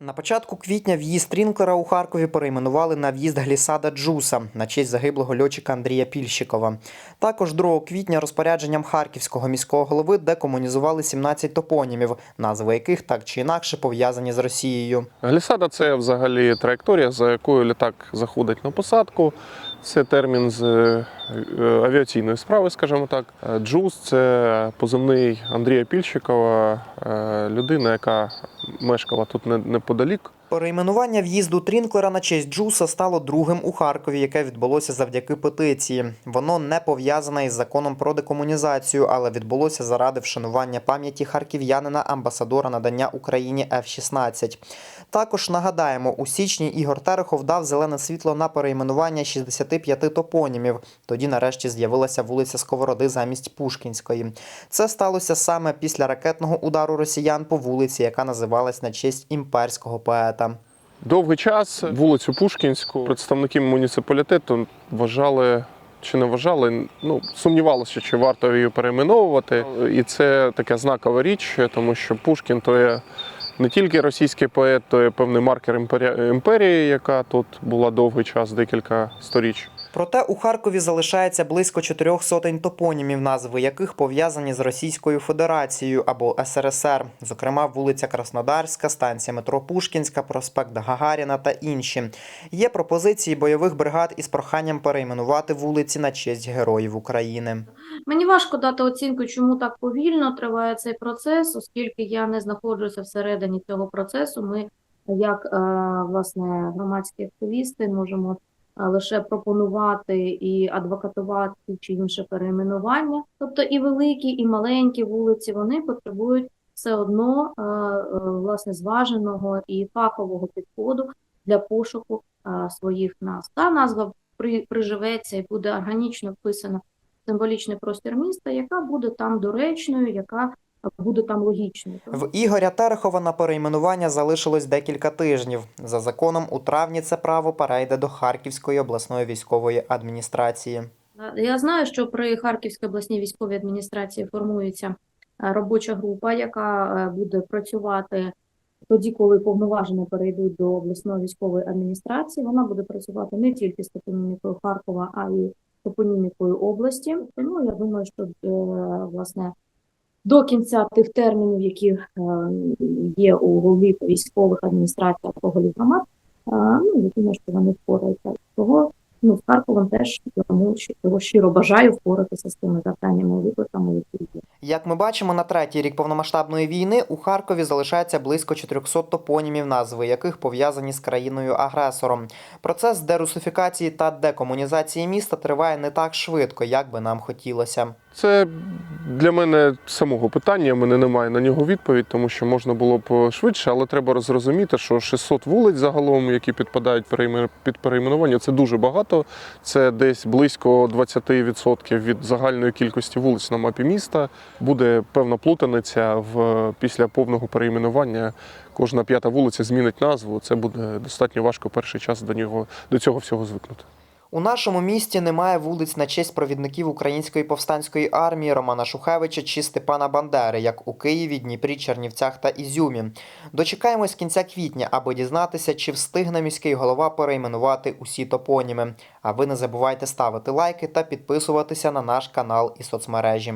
На початку квітня в'їзд Трінклера у Харкові перейменували на в'їзд Глісада Джуса на честь загиблого льотчика Андрія Пільщикова. Також 2 квітня розпорядженням харківського міського голови декомунізували 17 топонімів, назви яких так чи інакше пов'язані з Росією. Глісада це взагалі траєкторія, за якою літак заходить на посадку. Це термін з е, авіаційної справи, скажімо так. Е, Джуз це позивний Андрія Пільщикова, е, людина, яка мешкала тут не- неподалік. Перейменування в'їзду Трінклера на честь Джуса стало другим у Харкові, яке відбулося завдяки петиції. Воно не пов'язане із законом про декомунізацію, але відбулося заради вшанування пам'яті харків'янина амбасадора надання Україні F-16. Також нагадаємо, у січні Ігор Терехов дав зелене світло на перейменування 65 топонімів. Тоді нарешті з'явилася вулиця Сковороди замість Пушкінської. Це сталося саме після ракетного удару росіян по вулиці, яка називалась на честь імперського поета. Довгий час вулицю Пушкінську представники муніципалітету вважали. Чи не вважали, ну сумнівалися, чи варто її перейменовувати. І це така знакова річ, тому що Пушкін то є не тільки російський поет, то є певний маркер імперії, яка тут була довгий час, декілька сторіч. Проте у Харкові залишається близько чотирьох сотень топонімів, назви яких пов'язані з Російською Федерацією або СРСР, зокрема вулиця Краснодарська, станція метро Пушкінська, проспект Гагаріна та інші. Є пропозиції бойових бригад із проханням перейменувати вулиці на честь героїв України. Мені важко дати оцінку, чому так повільно триває цей процес, оскільки я не знаходжуся всередині цього процесу. Ми, як е, власне громадські активісти, можемо лише пропонувати і адвокатувати чи інше перейменування. Тобто і великі, і маленькі вулиці вони потребують все одно е, е, власне зваженого і фахового підходу для пошуку е, своїх назв. Та назва при- приживеться і буде органічно вписана символічний простір міста, яка буде там доречною, яка буде там логічною. В Ігоря Терехова на перейменування залишилось декілька тижнів. За законом, у травні це право перейде до Харківської обласної військової адміністрації. Я знаю, що при Харківській обласній військовій адміністрації формується е, робоча група, яка е, буде працювати тоді, коли повноваження перейдуть до обласної військової адміністрації. Вона буде працювати не тільки з топонімікою Харкова, а й топонімікою області. Тому я думаю, що е, власне до кінця тих термінів, які е, є у голові військових адміністрацій або голів громад, е, ну я думаю, що вони впораються. Того ну, з Харковом теж тому що щиро бажаю впоратися з тими завданнями і викликами, які є. Як ми бачимо, на третій рік повномасштабної війни у Харкові залишається близько 400 топонімів, назви яких пов'язані з країною-агресором. Процес дерусифікації та декомунізації міста триває не так швидко, як би нам хотілося. Це для мене самого питання. У мене немає на нього відповідь, тому що можна було б швидше, але треба зрозуміти, що 600 вулиць загалом, які підпадають під перейменування, це дуже багато. Це десь близько 20% від загальної кількості вулиць на мапі міста. Буде певна плутаниця в після повного перейменування. Кожна п'ята вулиця змінить назву. Це буде достатньо важко перший час до нього до цього всього звикнути. У нашому місті немає вулиць на честь провідників Української повстанської армії Романа Шухевича чи Степана Бандери, як у Києві, Дніпрі, Чернівцях та Ізюмі. Дочекаємось кінця квітня, аби дізнатися, чи встигне міський голова перейменувати усі топоніми. А ви не забувайте ставити лайки та підписуватися на наш канал і соцмережі.